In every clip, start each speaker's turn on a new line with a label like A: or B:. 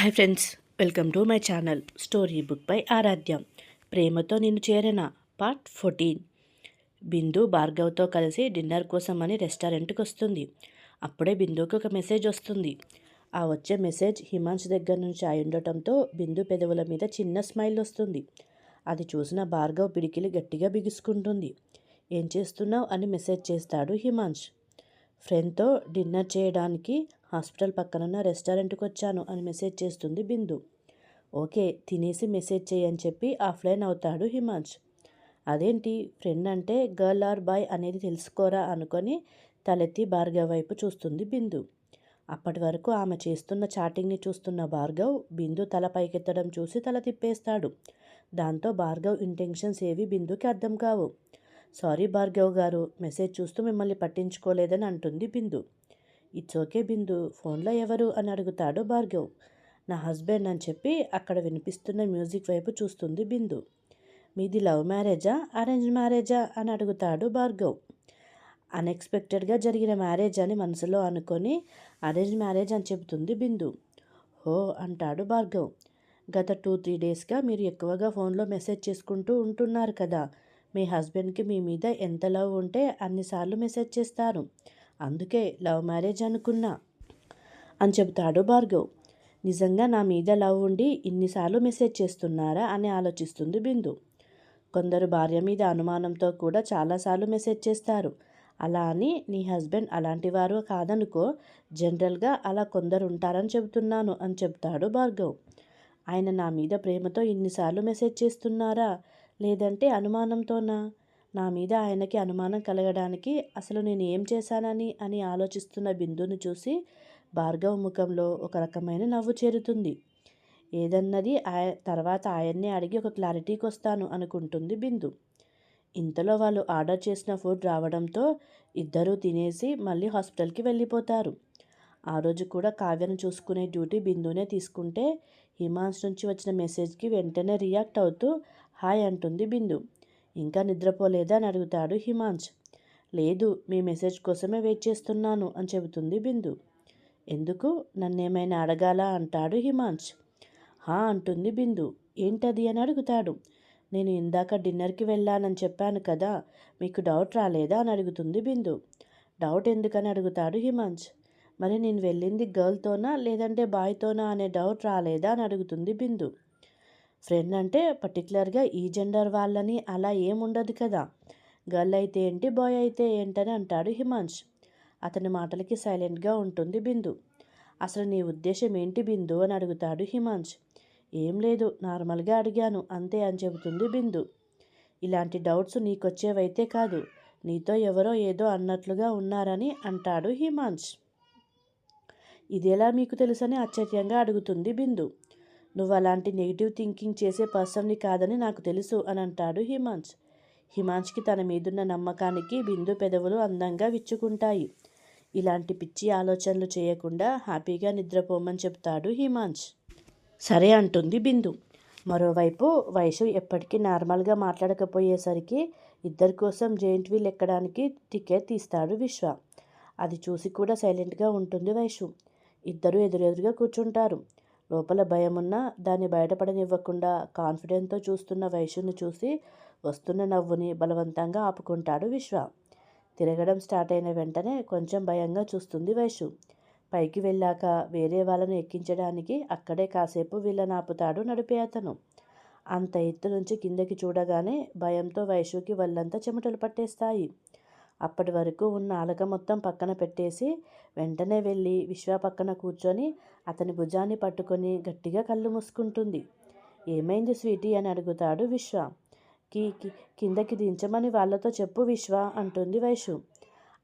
A: Hi friends welcome to my channel story book by Aradhya ప్రేమతో నిన్ను చేరిన part fourteen బిందు భార్గవ్తో కలిసి డిన్నర్ కోసం అని రెస్టారెంట్కి వస్తుంది. అప్పుడే బిందుకి ఒక మెసేజ్ వస్తుంది. ఆ వచ్చే మెసేజ్ హిమాంష్ దగ్గర నుంచి అయి ఉండటంతో బిందు పెదవుల మీద చిన్న స్మైల్ వస్తుంది. అది చూసిన భార్గవ్ పిడికిలి గట్టిగా బిగుసుకుంటుంది. ఏం చేస్తున్నావు? అని మెసేజ్ చేస్తాడు హిమాంష్ ఫ్రెండ్తో డిన్నర్ చేయడానికి హాస్పిటల్ పక్కనున్న రెస్టారెంట్కి వచ్చాను అని మెసేజ్ చేస్తుంది బిందు. ఓకే తినేసి మెసేజ్ చేయని చెప్పి ఆఫ్లైన్ అవుతాడు హిమాంష్ అదేంటి ఫ్రెండ్ అంటే గర్ల్ ఆర్ బాయ్ అనేది తెలుసుకోరా అనుకొని తలెత్తి భార్గవ్ వైపు చూస్తుంది బిందు. అప్పటి వరకు ఆమె చేస్తున్న చాటింగ్ని చూస్తున్న భార్గవ్ బిందు తల పైకెత్తడం చూసి తల తిప్పేస్తాడు. దాంతో భార్గవ్ ఇంటెన్షన్స్ ఏవి బిందుకి అర్థం కావు. సారీ భార్గవ్ గారు మెసేజ్ చూస్తూ మిమ్మల్ని పట్టించుకోలేదని అంటుంది బిందు. ఇట్స్ ఓకే బిందు. ఫోన్లో ఎవరు అని అడుగుతాడు భార్గవ్. నా హస్బెండ్ అని చెప్పి అక్కడ వినిపిస్తున్న మ్యూజిక్ వైపు చూస్తుంది బిందు. మీది లవ్ మ్యారేజా? అరేంజ్ మ్యారేజా? అని అడుగుతాడు భార్గవ్. అన్ఎక్స్పెక్టెడ్గా జరిగిన మ్యారేజ్ అని మనసులో అనుకొని అరేంజ్ మ్యారేజ్ అని చెబుతుంది బిందు. హో అంటాడు భార్గవ్. గత టూ త్రీ డేస్గా మీరు ఎక్కువగా ఫోన్లో మెసేజ్ చేసుకుంటూ ఉంటున్నారు కదా. మీ హస్బెండ్కి మీ మీద ఎంత లవ్ ఉంటే అన్నిసార్లు మెసేజ్ చేస్తారు. అందుకే లవ్ మ్యారేజ్ అనుకున్నా. అని చెబుతాడు భార్గవ్. నిజంగా నా మీద లవ్ ఉండి ఇన్నిసార్లు మెసేజ్ చేస్తున్నారా అని ఆలోచిస్తుంది బిందు. కొందరు భార్య మీద అనుమానంతో కూడా చాలాసార్లు మెసేజ్ చేస్తారు. అలా అని నీ హస్బెండ్ అలాంటి వారు కాదనుకో జనరల్గా అలా కొందరు ఉంటారని చెబుతున్నాను అని చెప్తాడు భార్గవ్. ఆయన నా మీద ప్రేమతో ఇన్నిసార్లు మెసేజ్ చేస్తున్నారా? లేదంటే అనుమానంతోనా? నా మీద ఆయనకి అనుమానం కలగడానికి అసలు నేను ఏం చేశానని అని ఆలోచిస్తున్న బిందును చూసి భార్గవ ముఖంలో ఒక రకమైన నవ్వు చేరుతుంది. ఏదన్నది ఆయ తర్వాత ఆయన్నే అడిగి ఒక క్లారిటీకి వస్తాను అనుకుంటుంది బిందు. ఇంతలో వాళ్ళు ఆర్డర్ చేసిన ఫుడ్ రావడంతో ఇద్దరూ తినేసి మళ్ళీ హాస్పిటల్కి వెళ్ళిపోతారు. ఆ రోజు కూడా కావ్యను చూసుకునే డ్యూటీ బిందునే తీసుకుంటే హిమాన్స్ నుంచి వచ్చిన మెసేజ్కి వెంటనే రియాక్ట్ అవుతూ హాయ్ అంటుంది బిందు. ఇంకా నిద్రపోలేదా? అని అడుగుతాడు హిమాంశ్. లేదు మీ మెసేజ్ కోసమే వెయిట్ చేస్తున్నాను అని చెబుతుంది బిందు. ఎందుకు? నన్నేమైనా అడగాలా? అంటాడు హిమాంశ్. హా అంటుంది బిందు. ఏంటది? అని అడుగుతాడు. నేను ఇందాక డిన్నర్కి వెళ్ళానని చెప్పాను కదా మీకు డౌట్ రాలేదా? అని అడుగుతుంది బిందు. డౌట్ ఎందుకని అడుగుతాడు హిమాంశ్. మరి నేను వెళ్ళింది గర్ల్తోనా? లేదంటే బాయ్తోనా? అనే డౌట్ రాలేదా? అని అడుగుతుంది బిందు. ఫ్రెండ్ అంటే పర్టికులర్గా ఈ జెండర్ వాళ్ళని అలా ఏముండదు కదా. గర్ల్ అయితే ఏంటి బాయ్ అయితే ఏంటని అంటాడు హిమాంష్ అతని మాటలకి సైలెంట్గా ఉంటుంది బిందు. అసలు నీ ఉద్దేశం ఏంటి బిందు అని అడుగుతాడు హిమాంష్ ఏం లేదు నార్మల్గా అడిగాను అంతే అని చెబుతుంది బిందు. ఇలాంటి డౌట్స్ నీకొచ్చేవైతే కాదు నీతో ఎవరో ఏదో అన్నట్లుగా ఉన్నారని అంటాడు హిమాంష్ ఇదేలా మీకు తెలుసని ఆశ్చర్యంగా అడుగుతుంది బిందు. నువ్వు అలాంటి నెగిటివ్ థింకింగ్ చేసే పర్సన్ని కాదని నాకు తెలుసు అని అంటాడు హిమాంష్ హిమాంష్కి తన మీదున్న నమ్మకానికి బిందు పెదవులు అందంగా విచ్చుకుంటాయి. ఇలాంటి పిచ్చి ఆలోచనలు చేయకుండా హ్యాపీగా నిద్రపోమని చెప్తాడు హిమాంష్ సరే అంటుంది బిందు. మరోవైపు వయసు ఎప్పటికీ నార్మల్గా మాట్లాడకపోయేసరికి ఇద్దరి కోసం జెయింట్ వీల్ ఎక్కడానికి టికెట్ తీస్తాడు విశ్వ. అది చూసి కూడా సైలెంట్గా ఉంటుంది వైషు ఇద్దరు ఎదురెదురుగా కూర్చుంటారు. లోపల భయమున్నా దాన్ని బయటపడనివ్వకుండా కాన్ఫిడెంట్తో చూస్తున్న వైశ్యుని చూసి వస్తున్న నవ్వుని బలవంతంగా ఆపుకుంటాడు విశ్వ. తిరగడం స్టార్ట్ అయిన వెంటనే కొంచెం భయంగా చూస్తుంది వైశ్యు. పైకి వెళ్ళాక వేరే వాళ్ళను ఎక్కించడానికి అక్కడే కాసేపు వీళ్ళని ఆపుతాడు నడిపే అతను. అంత ఎత్తు నుంచి కిందకి చూడగానే భయంతో వైశ్యుకి వాళ్ళంతా చెమటలు పట్టేస్తాయి. అప్పటి వరకు ఉన్న అలక మొత్తం పక్కన పెట్టేసి వెంటనే వెళ్ళి విశ్వ పక్కన కూర్చొని అతని భుజాన్ని పట్టుకొని గట్టిగా కళ్ళు మూసుకుంటుంది. ఏమైంది స్వీటీ అని అడుగుతాడు విశ్వ. కి కిందకి దించమని వాళ్ళతో చెప్పు విశ్వ అంటుంది వైషు.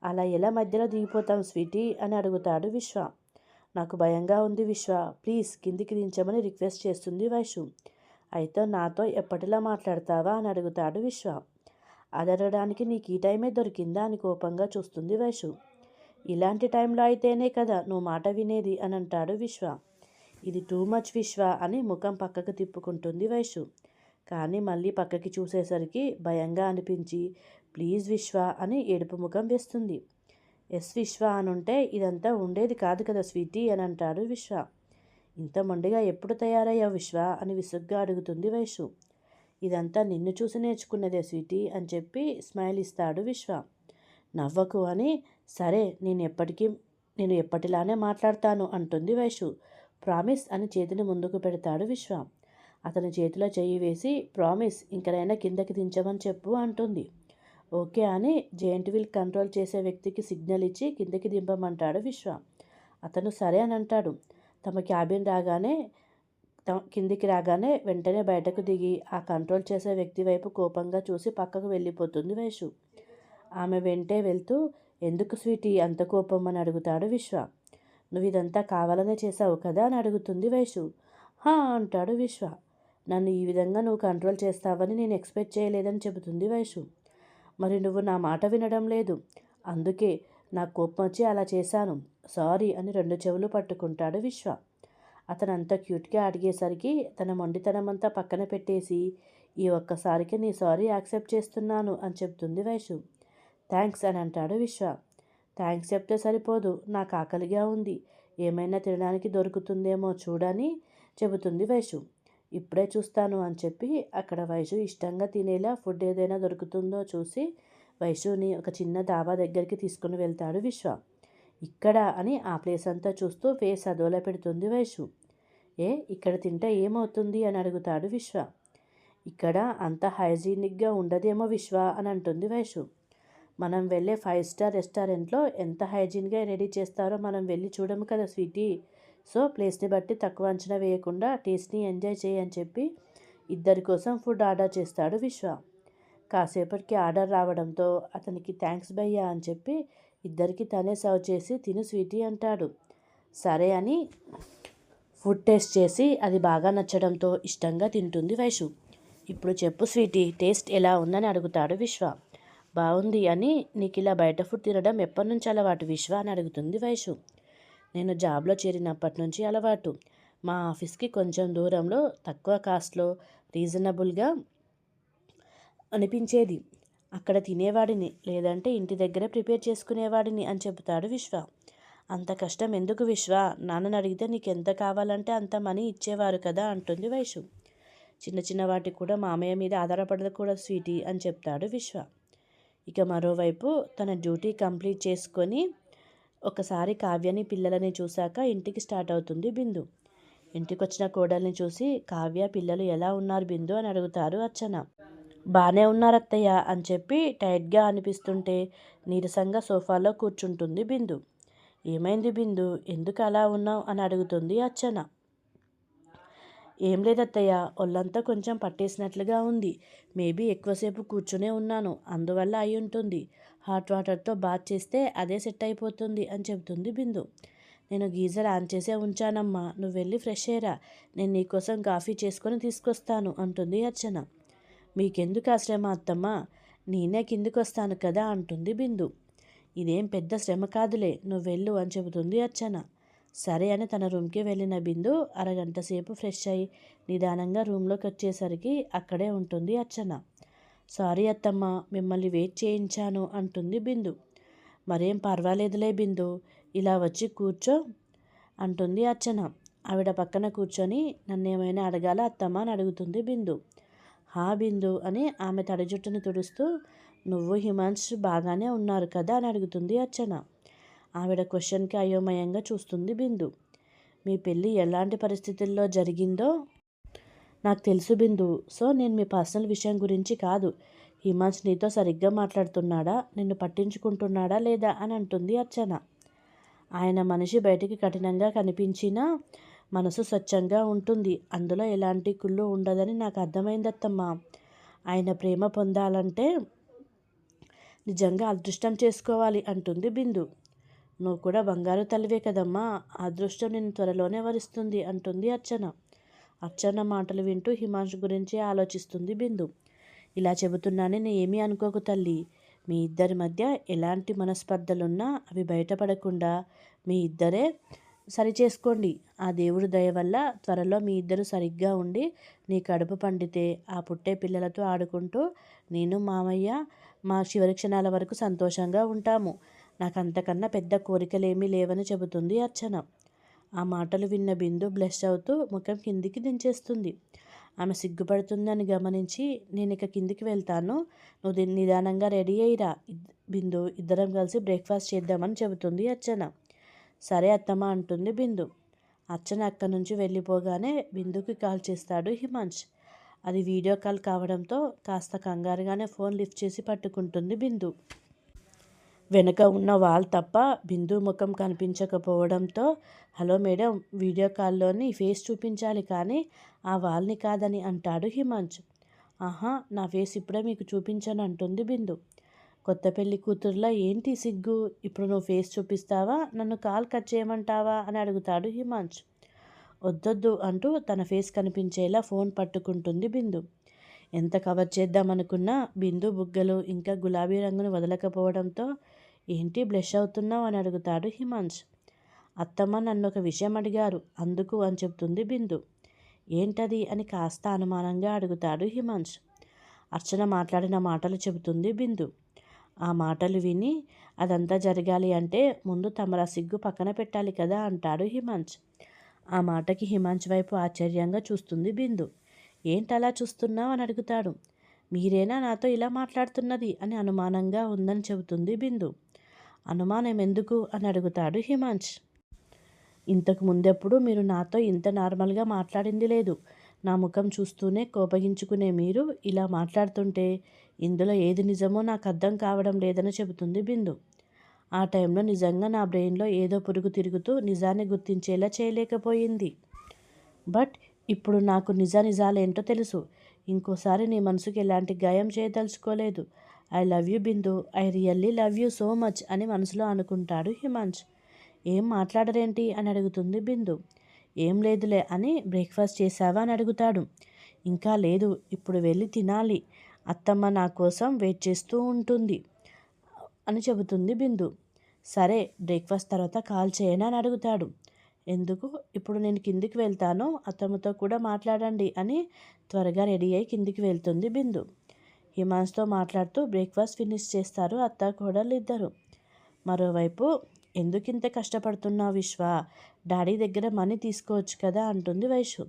A: అలా ఎలా మధ్యలో దిగిపోతాం స్వీటీ అని అడుగుతాడు విశ్వ. నాకు భయంగా ఉంది విశ్వ. ప్లీజ్ కిందికి దించమని రిక్వెస్ట్ చేస్తుంది వైషు. అయితే నాతో ఎప్పటిలా మాట్లాడతావా అని అడుగుతాడు విశ్వ. అదరడానికి నీకు ఈ టైమే దొరికిందా అని కోపంగా చూస్తుంది వైషు. ఇలాంటి టైంలో అయితేనే కదా నువ్వు మాట వినేది అని అంటాడు విశ్వ. ఇది టూ మచ్ విశ్వ అని ముఖం పక్కకు తిప్పుకుంటుంది వైషు. కానీ మళ్ళీ పక్కకి చూసేసరికి భయంగా అనిపించి ప్లీజ్ విశ్వ అని ఏడుపు ముఖం వేస్తుంది. ఎస్ విశ్వ అనుంటే ఇదంతా ఉండేది కాదు కదా స్వీటీ అని అంటాడు విశ్వ. ఇంత మొండిగా ఎప్పుడు తయారయ్యావు విశ్వ అని విసుగ్గా అడుగుతుంది వైషు. ఇదంతా నిన్ను చూసి నేర్చుకున్నదే స్వీటీ అని చెప్పి స్మైల్ ఇస్తాడు విశ్వ. నవ్వకు అని సరే నేను ఎప్పటికీ నేను ఎప్పటిలానే మాట్లాడతాను అంటుంది వైషు. ప్రామిస్ అని చేతిని ముందుకు పెడతాడు విశ్వ. అతని చేతిలో చెయ్యి వేసి ప్రామిస్ ఇంకనైనా కిందకి దించమని చెప్పు అంటుంది. ఓకే అని జెయింట్ వీల్ కంట్రోల్ చేసే వ్యక్తికి సిగ్నల్ ఇచ్చి కిందకి దింపమంటాడు విశ్వ. అతను సరే అని అంటాడు. తమ క్యాబిన్ రాగానే తమ కిందికి రాగానే వెంటనే బయటకు దిగి ఆ కంట్రోల్ చేసే వ్యక్తి వైపు కోపంగా చూసి పక్కకు వెళ్ళిపోతుంది వైషు. ఆమె వెంటే వెళ్తూ ఎందుకు స్వీటీ అంత కోపం? అని అడుగుతాడు విశ్వ. నువ్వు ఇదంతా కావాలనే చేసావు కదా? అని అడుగుతుంది వైషు. హా అంటాడు విశ్వ. నన్ను ఈ విధంగా నువ్వు కంట్రోల్ చేస్తావని నేను ఎక్స్పెక్ట్ చేయలేదని చెబుతుంది వైషు. మరి నువ్వు నా మాట వినడం లేదు. అందుకే నా కోపం వచ్చి అలా చేశాను. సారీ అని రెండు చెవులు పట్టుకుంటాడు విశ్వ. అతను అంత క్యూట్గా అడిగేసరికి తన మొండితనమంతా పక్కన పెట్టేసి ఈ ఒక్కసారికి నీ సారీ యాక్సెప్ట్ చేస్తున్నాను అని చెప్తుంది వైషు. థ్యాంక్స్ అని అంటాడు విశ్వ. థ్యాంక్స్ చెప్తే సరిపోదు నాకు ఆకలిగా ఉంది. ఏమైనా తినడానికి దొరుకుతుందేమో చూడని చెబుతుంది వైషు. ఇప్పుడే చూస్తాను అని చెప్పి అక్కడ వైషు ఇష్టంగా తినేలా ఫుడ్ ఏదైనా దొరుకుతుందో చూసి వైషుని ఒక చిన్న డాబా దగ్గరికి తీసుకుని వెళ్తాడు విశ్వ. ఇక్కడ అని ఆ ప్లేస్ అంతా చూస్తూ ఫేస్ అదోలా పెడుతుంది వైషు. ఏ ఇక్కడ తింటే ఏమవుతుంది అని అడుగుతాడు విశ్వ. ఇక్కడ అంత హైజీనిక్గా ఉండదేమో విశ్వ అని అంటుంది వైషు. మనం వెళ్ళే ఫైవ్ స్టార్ రెస్టారెంట్లో ఎంత హైజీన్గా రెడీ చేస్తారో మనం వెళ్ళి చూడము కదా స్వీటీ. సో ప్లేస్ని బట్టి తక్కువ అంచనా వేయకుండా టేస్ట్ని ఎంజాయ్ చేయని చెప్పి ఇద్దరి కోసం ఫుడ్ ఆర్డర్ చేస్తాడు విశ్వ. కాసేపటికి ఆర్డర్ రావడంతో అతనికి థ్యాంక్స్ భయ్యా అని చెప్పి ఇద్దరికి తనే సర్వ్ చేసి తిను స్వీటీ అంటాడు. సరే అని ఫుడ్ టేస్ట్ చేసి అది బాగా నచ్చడంతో ఇష్టంగా తింటుంది వైషు. ఇప్పుడు చెప్పు స్వీటీ టేస్ట్ ఎలా ఉందని అడుగుతాడు విశ్వ. బాగుంది అని నీకు ఇలా బయట ఫుడ్ తినడం ఎప్పటి నుంచి అలవాటు? విశ్వ అని అడుగుతుంది వైషు. నేను జాబ్లో చేరినప్పటి నుంచి అలవాటు. మా ఆఫీస్కి కొంచెం దూరంలో తక్కువ కాస్ట్లో రీజనబుల్గా అనిపించేది. అక్కడ తినేవాడిని లేదంటే ఇంటి దగ్గర ప్రిపేర్ చేసుకునేవాడిని అని చెబుతాడు విశ్వ. అంత కష్టం ఎందుకు విశ్వ? నాన్నని అడిగితే నీకు ఎంత కావాలంటే అంత మనీ ఇచ్చేవారు కదా అంటుంది వైషు. చిన్న చిన్న వాటికి కూడా మామయ్య మీద ఆధారపడదు కూడా స్వీటీ అని చెప్తాడు విశ్వ. ఇక మరోవైపు తన డ్యూటీ కంప్లీట్ చేసుకొని ఒకసారి కావ్యని పిల్లలని చూశాక ఇంటికి స్టార్ట్ అవుతుంది బిందు. ఇంటికి వచ్చిన కోడల్ని చూసి కావ్య పిల్లలు ఎలా ఉన్నారు బిందు? అని అడుగుతారు అర్చన. బాగానే ఉన్నారు అత్తయ్య అని చెప్పి టైట్గా అనిపిస్తుంటే నీరసంగా సోఫాలో కూర్చుంటుంది బిందు. ఏమైంది బిందు? ఎందుకు అలా ఉన్నావు? అని అడుగుతుంది అర్చన. ఏం లేదత్తయ్య ఒళ్ళంతా కొంచెం పట్టేసినట్లుగా ఉంది. మేబీ ఎక్కువసేపు కూర్చునే ఉన్నాను అందువల్ల అయి ఉంటుంది హాట్ వాటర్తో బాత్ చేస్తే అదే సెట్ అయిపోతుంది అని చెబుతుంది బిందు. నేను గీజర్ ఆన్ చేసే ఉంచానమ్మా నువ్వు వెళ్ళి ఫ్రెష్ అయ్యరా. నేను నీకోసం కాఫీ చేసుకొని తీసుకొస్తాను అంటుంది అర్చన. మీకెందుకు ఆ శ్రమ అత్తమ్మ? నేనే కిందికి వస్తాను కదా అంటుంది బిందు. ఇదేం పెద్ద శ్రమ కాదులే నువ్వు వెళ్ళు అని చెబుతుంది అర్చన. సరే అని తన రూమ్కి వెళ్ళిన బిందు అరగంట సేపు ఫ్రెష్ అయ్యి నిదానంగా రూమ్లోకి వచ్చేసరికి అక్కడే ఉంటుంది అర్చన. సారీ అత్తమ్మ మిమ్మల్ని వెయిట్ చేయించాను అంటుంది బిందు. మరేం పర్వాలేదులే బిందు ఇలా వచ్చి కూర్చో అంటుంది అర్చన. ఆవిడ పక్కన కూర్చొని నన్నేమైనా అడగాల అత్తమ్మ అని అడుగుతుంది బిందు. హా బిందు అని ఆమె తడి జుట్టుని తుడుస్తూ నువ్వు హిమాంశ్ బాగానే ఉన్నారు కదా అని అడుగుతుంది అర్చన. ఆవిడ క్వశ్చన్కి అయోమయంగా చూస్తుంది బిందు. మీ పెళ్ళి ఎలాంటి పరిస్థితుల్లో జరిగిందో? నాకు తెలుసు బిందు. సో నేను మీ పర్సనల్ విషయం గురించి కాదు. హిమాంశ్ నీతో సరిగ్గా మాట్లాడుతున్నాడా? నిన్ను పట్టించుకుంటున్నాడా లేదా? అని అంటుంది అర్చన. ఆయన మనిషి బయటికి కఠినంగా కనిపించినా మనసు స్వచ్ఛంగా ఉంటుంది. అందులో ఎలాంటి కుళ్ళు ఉండదని నాకు అర్థమైందత్తమ్మా ఆయన ప్రేమ పొందాలంటే నిజంగా అదృష్టం చేసుకోవాలి అంటుంది బిందు. నువ్వు కూడా బంగారు తల్లివే కదమ్మా. అదృష్టం నేను త్వరలోనే వరిస్తుంది అంటుంది అర్చన. అర్చన మాటలు వింటూ హిమాంశు గురించి ఆలోచిస్తుంది బిందు. ఇలా చెబుతున్నానని ఏమీ అనుకోకు తల్లి. మీ ఇద్దరి మధ్య ఎలాంటి మనస్పర్ధలున్నా అవి బయటపడకుండా మీ ఇద్దరే సరి చేసుకోండి ఆ దేవుడి దయ వల్ల త్వరలో మీ ఇద్దరు సరిగ్గా ఉండి నీ కడుపు పండితే ఆ పుట్టే పిల్లలతో ఆడుకుంటూ నేను మామయ్య మా చివరి క్షణాల వరకు సంతోషంగా ఉంటాము. నాకు అంతకన్నా పెద్ద కోరికలేమీ లేవని చెబుతుంది అర్చన. ఆ మాటలు విన్న బిందు బ్లెష్ అవుతూ ముఖం కిందికి దించేస్తుంది. ఆమె సిగ్గుపడుతుందని గమనించి నేను ఇక కిందికి వెళ్తాను. నువ్వు నిదానంగా రెడీ అయ్యిరా. బిందు ఇద్దరం కలిసి బ్రేక్ఫాస్ట్ చేద్దామని చెబుతుంది అర్చన. సరే అత్తమ్మ అంటుంది బిందు. అర్చన అక్కడి నుంచి వెళ్ళిపోగానే బిందుకి కాల్ చేస్తాడు హిమాంష్ అది వీడియో కాల్ కావడంతో కాస్త కంగారుగానే ఫోన్ లిఫ్ట్ చేసి పట్టుకుంటుంది బిందు. వెనుక ఉన్న వాల్ తప్ప బిందు ముఖం కనిపించకపోవడంతో హలో మేడం వీడియో కాల్లోని ఫేస్ చూపించాలి కానీ ఆ వాల్ని కాదని అంటాడు హిమాంశు. ఆహా నా ఫేస్ ఇప్పుడే మీకు చూపించను అంటుంది బిందు. కొత్త పెళ్ళి కూతురులా ఏంటి సిగ్గు? ఇప్పుడు నువ్వు ఫేస్ చూపిస్తావా? నన్ను కాల్ కట్ చేయమంటావా? అని అడుగుతాడు హిమాంశు. వద్దొద్దు అంటూ తన ఫేస్ కనిపించేలా ఫోన్ పట్టుకుంటుంది బిందు. ఎంత కవర్ చేద్దామనుకున్నా బిందు బుగ్గలు ఇంకా గులాబీ రంగును వదలకపోవడంతో ఏంటి బ్లష్ అవుతున్నావు అని అడుగుతాడు హిమాంశ్. అత్తమ్మ నన్ను ఒక విషయం అడిగారు. అందుకు అని చెప్తుంది బిందు. ఏంటది అని కాస్త అనుమానంగా అడుగుతాడు హిమాంశ్. అర్చన మాట్లాడిన మాటలు చెబుతుంది బిందు. ఆ మాటలు విని అదంతా జరగాలి అంటే ముందు తమరా సిగ్గు పక్కన పెట్టాలి కదా అంటాడు హిమాంశ్. ఆ మాటకి హిమాంశ్ వైపు ఆశ్చర్యంగా చూస్తుంది బిందు. ఏంటలా చూస్తున్నావు అని అడుగుతాడు. మీరేనా నాతో ఇలా మాట్లాడుతున్నది అని అనుమానంగా ఉందని చెబుతుంది బిందు. అనుమానం ఎందుకు అని అడుగుతాడు హిమాంష్ ఇంతకు ముందెప్పుడు మీరు నాతో ఇంత నార్మల్గా మాట్లాడింది లేదు. నా ముఖం చూస్తూనే కోపగించుకునే మీరు ఇలా మాట్లాడుతుంటే ఇందులో ఏది నిజమో నాకు అర్థం కావడం లేదని చెబుతుంది బిందు. ఆ టైంలో నిజంగా నా బ్రెయిన్లో ఏదో పురుగు తిరుగుతూ నిజాన్ని గుర్తించేలా చేయలేకపోయింది. బట్ ఇప్పుడు నాకు నిజ నిజాలేంటో తెలుసు. ఇంకోసారి నీ మనసుకి ఎలాంటి గాయం చేయదలుచుకోలేదు. I love you Bindu I really love you so much అని మనసులో అనుకుంటాడు హిమాంష్ ఏం మాట్లాడరేంటి అని అడుగుతుంది బిందు. ఏం లేదులే అని బ్రేక్ఫాస్ట్ చేసావా అని అడుగుతాడు. ఇంకా లేదు ఇప్పుడు వెళ్ళి తినాలి. అత్తమ్మ నా కోసం వెయిట్ చేస్తూ ఉంటుంది అని చెబుతుంది బిందు. సరే బ్రేక్ఫాస్ట్ తర్వాత కాల్ చేయనా అని అడుగుతాడు. ఎందుకు? ఇప్పుడు నేను కిందికి వెళ్తాను అత్తమ్మతో కూడా మాట్లాడండి అని త్వరగా రెడీ అయి కిందికి వెళ్తుంది బిందు. హిమాన్స్తో మాట్లాడుతూ బ్రేక్ఫాస్ట్ ఫినిష్ చేస్తారు అత్త కోడలు ఇద్దరు మరోవైపు ఎందుకు ఇంత కష్టపడుతున్నావు విశ్వ? డాడీ దగ్గర మనీ తీసుకోవచ్చు కదా అంటుంది వైషు.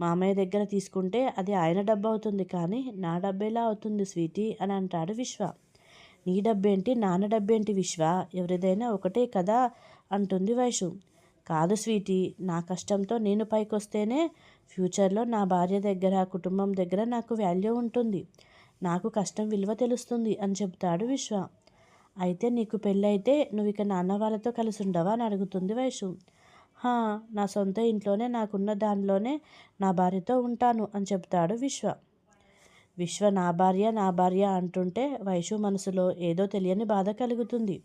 A: మామయ్య దగ్గర తీసుకుంటే అది ఆయన డబ్బు అవుతుంది కానీ నా డబ్బేలా అవుతుంది స్వీటీ అని అంటాడు విశ్వ. నీ డబ్బేంటి? నాన్న డబ్బేంటి విశ్వ? ఎవరిదైనా ఒకటే కదా అంటుంది వైషు. కాదు స్వీటీ నా కష్టంతో నేను పైకొస్తేనే ఫ్యూచర్లో నా భార్య దగ్గర కుటుంబం దగ్గర నాకు వాల్యూ ఉంటుంది. నాకు కష్టం విలువ తెలుస్తుంది అని చెప్తాడు విశ్వ. అయితే నీకు పెళ్ళైతే నువ్వు ఇక నాన్న వాళ్ళతో కలిసి ఉండవా అని అడుగుతుంది వైషు హా నా సొంత ఇంట్లోనే నాకున్న దానిలోనే నా భార్యతో ఉంటాను అని చెప్తాడు విశ్వ. విశ్వ నా భార్య నా భార్య అంటుంటే వైషు మనసులో ఏదో తెలియని బాధ కలుగుతుంది.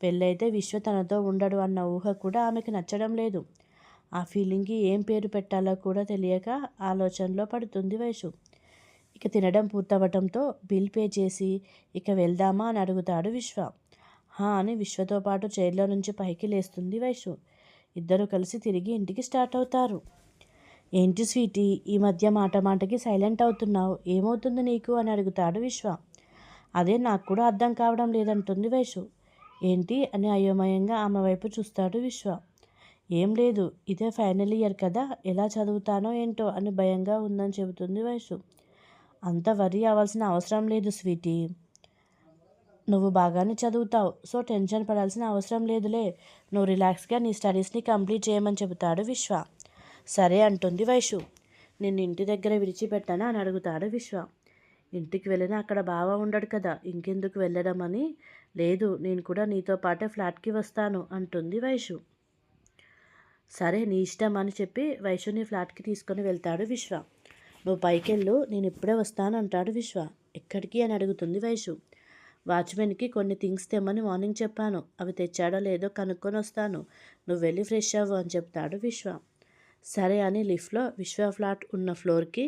A: పెళ్ళైతే విశ్వ తనతో ఉండడు అన్న ఊహ కూడా ఆమెకు నచ్చడం లేదు. ఆ ఫీలింగ్కి ఏం పేరు పెట్టాలో కూడా తెలియక ఆలోచనలో పడుతుంది వైషు ఇక తినడం పూర్తవటంతో బిల్ పే చేసి ఇక వెళ్దామా అని అడుగుతాడు విశ్వ. హా అని విశ్వతో పాటు చైర్లో నుంచి పైకి లేస్తుంది వైషు. ఇద్దరు కలిసి తిరిగి ఇంటికి స్టార్ట్ అవుతారు. ఏంటి స్వీటీ ఈ మధ్య మాట మాటకి సైలెంట్ అవుతున్నావు? ఏమవుతుంది నీకు? అని అడుగుతాడు విశ్వ. అదే నాకు కూడా అర్థం కావడం లేదంటుంది వైషు. ఏంటి? అని అయోమయంగా ఆమె వైపు చూస్తాడు విశ్వ. ఏం లేదు ఇదే ఫైనల్ ఇయర్ కదా ఎలా చదువుతానో ఏంటో అని భయంగా ఉందని చెబుతుంది వైషు. అంత వరి అవ్వాల్సిన అవసరం లేదు స్వీటీ. నువ్వు బాగానే చదువుతావు సో టెన్షన్ పడాల్సిన అవసరం లేదులే. నువ్వు రిలాక్స్గా నీ స్టడీస్ని కంప్లీట్ చేయమని చెబుతాడు విశ్వ. సరే అంటుంది వైషు. నిన్ను ఇంటి దగ్గర విడిచిపెట్టానా అని అడుగుతాడు విశ్వ. ఇంటికి వెళ్ళినా అక్కడ బావ ఉండడు కదా ఇంకెందుకు వెళ్ళడం అని? లేదు నేను కూడా నీతో పాటే ఫ్లాట్కి వస్తాను అంటుంది వైషు. సరే నీ ఇష్టం అని చెప్పి వైషుని ఫ్లాట్కి తీసుకొని వెళ్తాడు విశ్వ. నువ్వు పైకెళ్ళు నేను ఇప్పుడే వస్తాను అంటాడు విశ్వ. ఎక్కడికి అని అడుగుతుంది వైషు. వాచ్మెన్కి కొన్ని థింగ్స్ తెమ్మని మార్నింగ్ చెప్పాను. అవి తెచ్చాడో లేదో కనుక్కొని వస్తాను. నువ్వు వెళ్ళి ఫ్రెష్ అవ్వు అని చెప్తాడు విశ్వ. సరే అని లిఫ్ట్లో విశ్వ ఫ్లాట్ ఉన్న ఫ్లోర్కి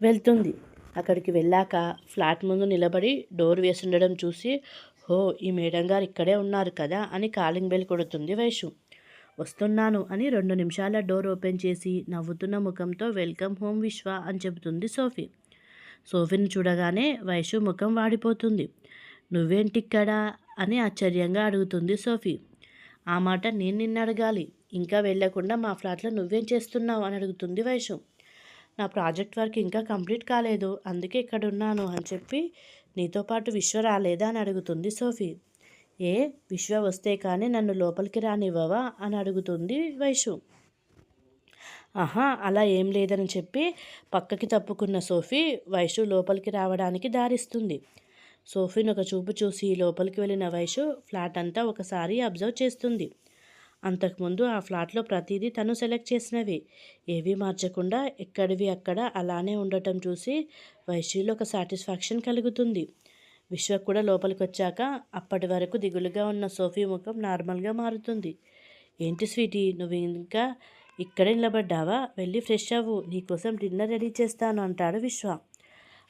A: వెళ్తుంది. అక్కడికి వెళ్ళాక ఫ్లాట్ ముందు నిలబడి డోర్ వేసి ఉండడం చూసి హో ఈ మేడం గారు ఇక్కడే ఉన్నారు కదా అని కాలింగ్ బెల్ కొడుతుంది వైషు. వస్తున్నాను అని రెండు నిమిషాల డోర్ ఓపెన్ చేసి నవ్వుతున్న ముఖంతో వెల్కమ్ హోమ్ విశ్వ అని చెబుతుంది సోఫీ. సోఫీని చూడగానే వైషు ముఖం వాడిపోతుంది. నువ్వేంటిక్కడా? అని ఆశ్చర్యంగా అడుగుతుంది సోఫీ. ఆ మాట నేను నిన్ను అడగాలి. ఇంకా వెళ్ళకుండా మా ఫ్లాట్లో నువ్వేం చేస్తున్నావు? అని అడుగుతుంది వైషు. నా ప్రాజెక్ట్ వర్క్ ఇంకా కంప్లీట్ కాలేదు. అందుకే ఇక్కడ ఉన్నాను అని చెప్పి నీతో పాటు విశ్వ రాలేదా? అని అడుగుతుంది సోఫీ. ఏ విశ్వ వస్తే కానీ నన్ను లోపలికి రానివ్వవా అని అడుగుతుంది వైషు. ఆహా అలా ఏం లేదని చెప్పి పక్కకి తప్పుకున్న సోఫీ వైషు లోపలికి రావడానికి దారిస్తుంది. సోఫీని ఒక చూపు చూసి లోపలికి వెళ్ళిన వైషు ఫ్లాట్ అంతా ఒకసారి అబ్జర్వ్ చేస్తుంది. అంతకుముందు ఆ ఫ్లాట్లో ప్రతిదీ తను సెలెక్ట్ చేసినవి. ఏవి మార్చకుండా ఎక్కడివి అక్కడ అలానే ఉండటం చూసి వైశ్యులో ఒక సాటిస్ఫాక్షన్ కలుగుతుంది. విశ్వ కూడా లోపలికి వచ్చాక అప్పటి వరకు దిగులుగా ఉన్న సోఫీ ముఖం నార్మల్గా మారుతుంది. ఏంటి స్వీటీ నువ్వు ఇంకా ఇక్కడే నిలబడ్డావా? వెళ్ళి ఫ్రెష్ అవ్వు. నీకోసం డిన్నర్ రెడీ చేస్తాను అంటాడు విశ్వ.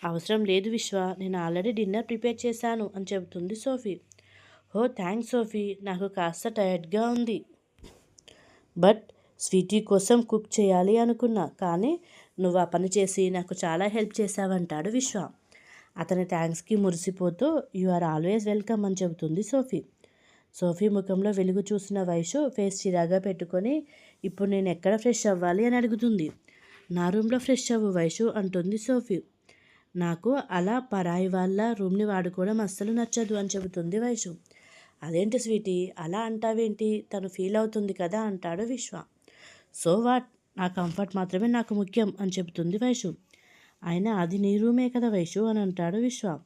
A: అవసరం లేదు విశ్వ. నేను ఆల్రెడీ డిన్నర్ ప్రిపేర్ చేశాను అని చెబుతుంది సోఫీ. ఓ థ్యాంక్స్ సోఫీ. నాకు కాస్త టైర్డ్గా ఉంది. బట్ స్వీటీ కోసం కుక్ చేయాలి అనుకున్నా. కానీ నువ్వు ఆ పని చేసి నాకు చాలా హెల్ప్ చేశావంటాడు విశ్వ. అతని థ్యాంక్స్కి మురిసిపోతూ యు ఆర్ ఆల్వేస్ వెల్కమ్ అని చెబుతుంది సోఫీ. సోఫీ ముఖంలో వెలుగు చూసిన వయసు ఫేస్ చిరాగా పెట్టుకొని ఇప్పుడు నేను ఎక్కడ ఫ్రెష్ అవ్వాలి? అని అడుగుతుంది. నా రూమ్లో ఫ్రెష్ అవ్వు వయసు అంటుంది సోఫీ. నాకు అలా పరాయి వాళ్ళ రూమ్ని వాడుకోవడం అస్సలు నచ్చదు అని చెబుతుంది వయసు అదేంటి స్వీటీ? అలా అంటావేంటి? తను ఫీల్ అవుతుంది కదా అంటాడు విశ్వ. So what? నా కంఫర్ట్ మాత్రమే నాకు ముఖ్యం అని చెబుతుంది వైషు. అయినా అది నీ రూమే కదా వైషు అని అంటాడు విశ్వ.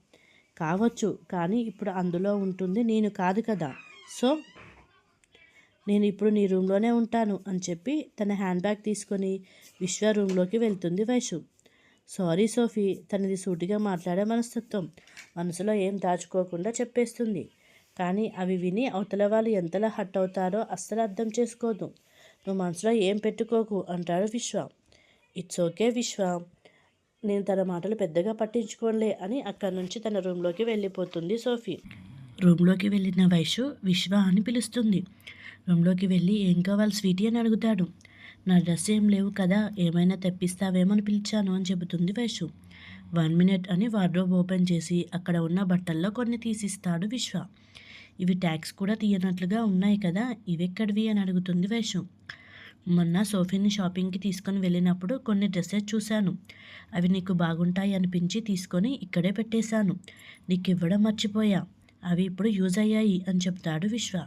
A: కావచ్చు కానీ ఇప్పుడు అందులో ఉంటుంది నేను కాదు కదా. సో నేను ఇప్పుడు నీ రూమ్లోనే ఉంటాను అని చెప్పి తన హ్యాండ్ బ్యాగ్ తీసుకొని విశ్వ రూమ్లోకి వెళ్తుంది వైషు సారీ సోఫీ తనది సూటిగా మాట్లాడే మనస్తత్వం. మనసులో ఏం దాచుకోకుండా చెప్పేస్తుంది. కానీ అవి విని అవతల వాళ్ళు ఎంతలా హట్ అవుతారో అస్సలు అర్థం చేసుకోదు. నువ్వు మనసులో ఏం పెట్టుకోకు అంటాడు విశ్వ. ఇట్స్ ఓకే విశ్వ. నేను తన మాటలు పెద్దగా పట్టించుకోలే అని అక్కడి నుంచి తన రూమ్లోకి వెళ్ళిపోతుంది సోఫీ. రూమ్లోకి వెళ్ళిన వైషు విశ్వ అని పిలుస్తుంది. రూమ్లోకి వెళ్ళి ఏం కావాలి స్వీటీ అని అడుగుతాడు. నా డ్రెస్ ఏం లేవు కదా ఏమైనా తెప్పిస్తావేమని పిలిచాను అని చెబుతుంది వైషు. వన్ మినిట్ అని వార్డ్రోబ్ ఓపెన్ చేసి అక్కడ ఉన్న బట్టల్లో కొన్ని తీసిస్తాడు విశ్వ. ఇవి ట్యాక్స్ కూడా తీయనట్లుగా ఉన్నాయి కదా ఇవెక్కడివి అని అడుగుతుంది వైషు. మొన్న సోఫీని షాపింగ్కి తీసుకొని వెళ్ళినప్పుడు కొన్ని డ్రెస్సెస్ చూశాను. అవి నీకు బాగుంటాయి అనిపించి తీసుకొని ఇక్కడే పెట్టేశాను. నీకు ఇవ్వడం మర్చిపోయా. అవి ఇప్పుడు యూజ్ అయ్యాయి అని చెప్తాడు విశ్వ.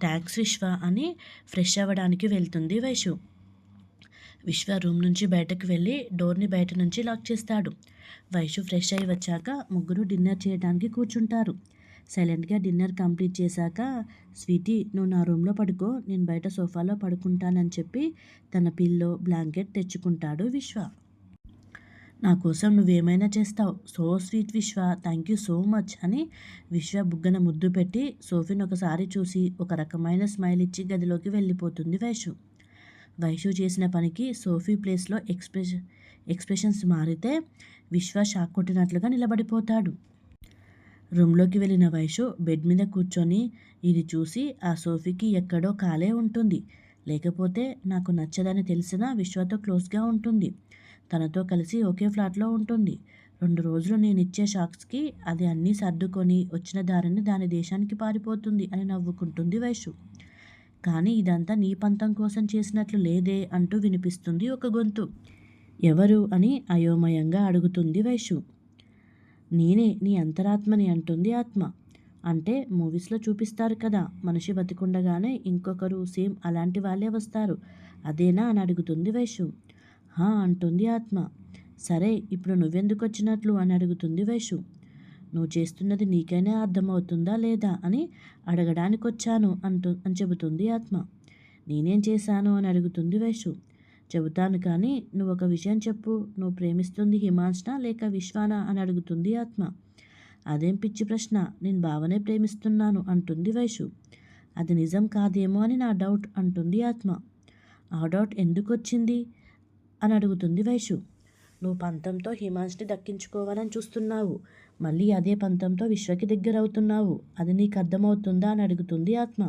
A: థ్యాంక్స్ విశ్వ అని ఫ్రెష్ అవ్వడానికి వెళ్తుంది వైషు. విశ్వ రూమ్ నుంచి బయటకు వెళ్ళి డోర్ని బయట నుంచి లాక్ చేస్తాడు. వైషు ఫ్రెష్ అయి వచ్చాక ముగ్గురు డిన్నర్ చేయడానికి కూర్చుంటారు. సైలెంట్గా డిన్నర్ కంప్లీట్ చేశాక స్వీటీ నువ్వు నా రూమ్లో పడుకో నేను బయట సోఫాలో పడుకుంటానని చెప్పి తన పిల్లో బ్లాంకెట్ తెచ్చుకుంటాడు విశ్వ. నా కోసం నువ్వేమైనా చేస్తావు. So sweet Vishwa thank you so much అని విశ్వ బుగ్గన ముద్దు పెట్టి సోఫీని ఒకసారి చూసి ఒక రకమైన స్మైల్ ఇచ్చి గదిలోకి వెళ్ళిపోతుంది వైషు. వైషు చేసిన పనికి సోఫీ ప్లేస్లో ఎక్స్ప్రెషన్ ఎక్స్ప్రెషన్స్ మారితే విశ్వ షాక్ కొట్టినట్లుగా నిలబడిపోతాడు. రూమ్లోకి వెళ్ళిన వైషు బెడ్ మీద కూర్చొని ఇది చూసి ఆ సోఫీకి ఎక్కడో కాలే ఉంటుంది. లేకపోతే నాకు నచ్చదని తెలిసిన విశ్వతో క్లోజ్గా ఉంటుంది. తనతో కలిసి ఒకే ఫ్లాట్లో ఉంటుంది. రెండు రోజులు నేను ఇచ్చే షాక్స్కి అది అన్నీ సర్దుకొని వచ్చిన దారిని దాని దేశానికి పారిపోతుంది అని నవ్వుకుంటుంది వైషు. కానీ ఇదంతా నీ పంతం కోసం చేసినట్లు లేదే అంటూ వినిపిస్తుంది ఒక గొంతు. ఎవరు అని అయోమయంగా అడుగుతుంది వైషు. నేనే నీ అంతరాత్మని అంటుంది ఆత్మ. అంటే మూవీస్లో చూపిస్తారు కదా మనిషి బతికుండగానే ఇంకొకరు సేమ్ అలాంటి వాళ్ళే వస్తారు. అదేనా అని అడుగుతుంది వైషు హా అంటుంది ఆత్మ. సరే ఇప్పుడు నువ్వెందుకు వచ్చినట్లు అని అడుగుతుంది వైషు నువ్వు చేస్తున్నది నీకైనా అర్థమవుతుందా లేదా అని అడగడానికి వచ్చాను అంటు అని చెబుతుంది ఆత్మ. నేనేం చేశాను అని అడుగుతుంది వైషు చెబుతాను కానీ నువ్వు ఒక విషయం చెప్పు. నువ్వు ప్రేమిస్తుంది హిమాంశన లేక విశ్వానా అని అడుగుతుంది ఆత్మ. అదేం పిచ్చి ప్రశ్న? నేను భావనే ప్రేమిస్తున్నాను అంటుంది వైషు. అది నిజం కాదేమో అని నా డౌట్ అంటుంది ఆత్మ. ఆ డౌట్ ఎందుకు వచ్చింది అని అడుగుతుంది వైషు. నువ్వు పంతంతో హిమాంశ్ని దక్కించుకోవాలని చూస్తున్నావు. మళ్ళీ అదే పంతంతో విశ్వకి దగ్గర అవుతున్నావు అది నీకు అర్థమవుతుందా అని అడుగుతుంది ఆత్మ.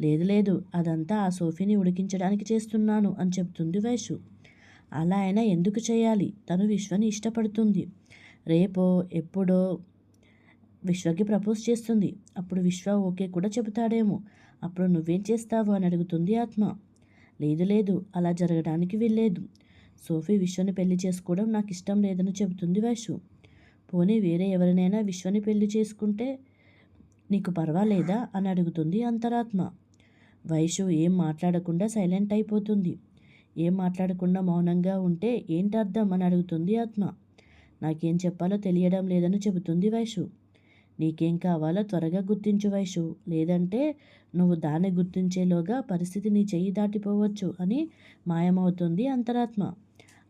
A: లేదు లేదు అదంతా ఆ సోఫీని ఉడికించడానికి చేస్తున్నాను అని చెప్తుంది వైషు. అలా అయినా ఎందుకు చేయాలి? తను విశ్వని ఇష్టపడుతుంది. రేపో ఎప్పుడో విశ్వకి ప్రపోజ్ చేస్తుంది. అప్పుడు విశ్వ ఓకే కూడా చెబుతాడేమో. అప్పుడు నువ్వేం చేస్తావు అని అడుగుతుంది ఆత్మ. లేదు లేదు అలా జరగడానికి వీల్లేదు. సోఫీ విశ్వని పెళ్ళి చేసుకోవడం నాకు ఇష్టం లేదని చెబుతుంది వైషు. పోనీ వేరే ఎవరినైనా విశ్వని పెళ్ళి చేసుకుంటే నీకు పర్వాలేదా? అని అడుగుతుంది అంతరాత్మ. వైషు ఏం మాట్లాడకుండా సైలెంట్ అయిపోతుంది. ఏం మాట్లాడకుండా మౌనంగా ఉంటే ఏంటి అర్థం అని అడుగుతుంది ఆత్మ. నాకేం చెప్పాలో తెలియడం లేదని చెబుతుంది వైషు నీకేం కావాలో త్వరగా గుర్తించు వైషు లేదంటే నువ్వు దాన్ని గుర్తించేలోగా పరిస్థితి నీ చెయ్యి దాటిపోవచ్చు అని మాయమవుతుంది అంతరాత్మ.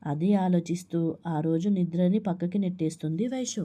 A: అది ఆలోచిస్తూ ఆ రోజు నిద్రని పక్కకి నెట్టేస్తుంది వైషు